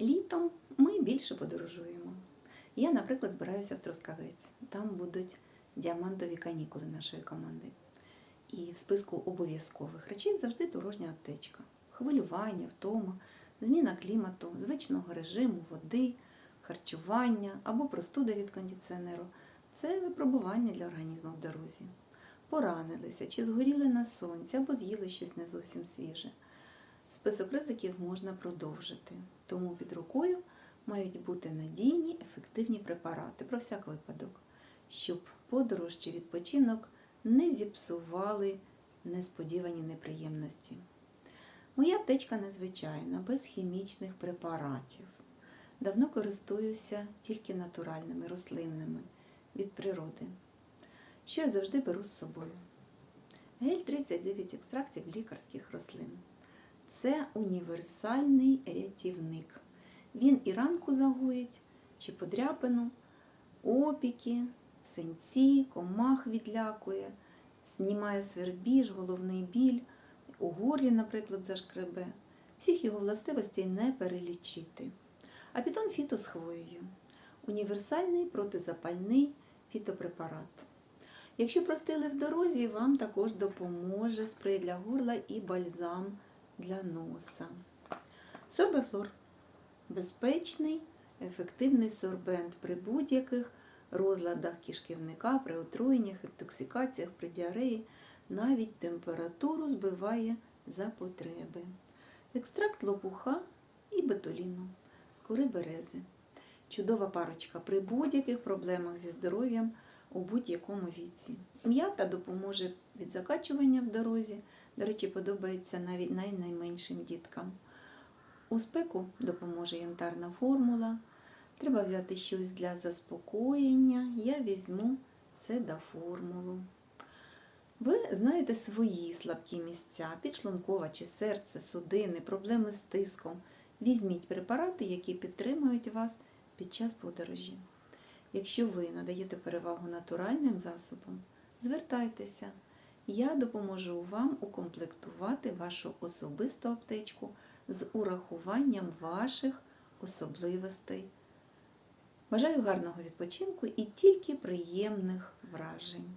Літом ми більше подорожуємо. Я, наприклад, збираюся в Трускавець. Там будуть діамантові канікули нашої команди. І в списку обов'язкових речей завжди дорожня аптечка. Хвилювання, втома, зміна клімату, звичного режиму, води, харчування або простуда від кондиціонеру це випробування для організму в дорозі. Поранилися чи згоріли на сонці або з'їли щось не зовсім свіже. Список ризиків можна продовжити, тому під рукою мають бути надійні, ефективні препарати про всяк випадок, щоб подорож чи відпочинок не зіпсували несподівані неприємності. Моя аптечка незвичайна, без хімічних препаратів. Давно користуюся тільки натуральними, рослинними від природи, що я завжди беру з собою. Гель 39 екстрактів лікарських рослин. Це універсальний рятівник. Він і ранку загоїть, чи подряпину, опіки, синці, комах відлякує, знімає свербіж, головний біль, у горлі, наприклад, зашкребе. Всіх його властивостей не перелічити. А пітон фіто з хвоєю. Універсальний протизапальний фітопрепарат. Якщо простили в дорозі, вам також допоможе спрей для горла і бальзам для носа. Сорбефлор безпечний, ефективний сорбент при будь-яких розладах кишківника, при отруєннях, інтоксикаціях, при діареї, навіть температуру збиває за потреби. Екстракт лопуха і бетоліну з кори берези. Чудова парочка при будь-яких проблемах зі здоров'ям у будь-якому віці. М'ята допоможе від закачування в дорозі. До речі, подобається навіть найменшим діткам. У спеку допоможе янтарна формула. Треба взяти щось для заспокоєння. Я візьму седаформулу. Ви знаєте свої слабкі місця, підшлункова чи серце, судини, проблеми з тиском. Візьміть препарати, які підтримують вас під час подорожі. Якщо ви надаєте перевагу натуральним засобам, звертайтеся. Я допоможу вам укомплектувати вашу особисту аптечку з урахуванням ваших особливостей. Бажаю гарного відпочинку і тільки приємних вражень.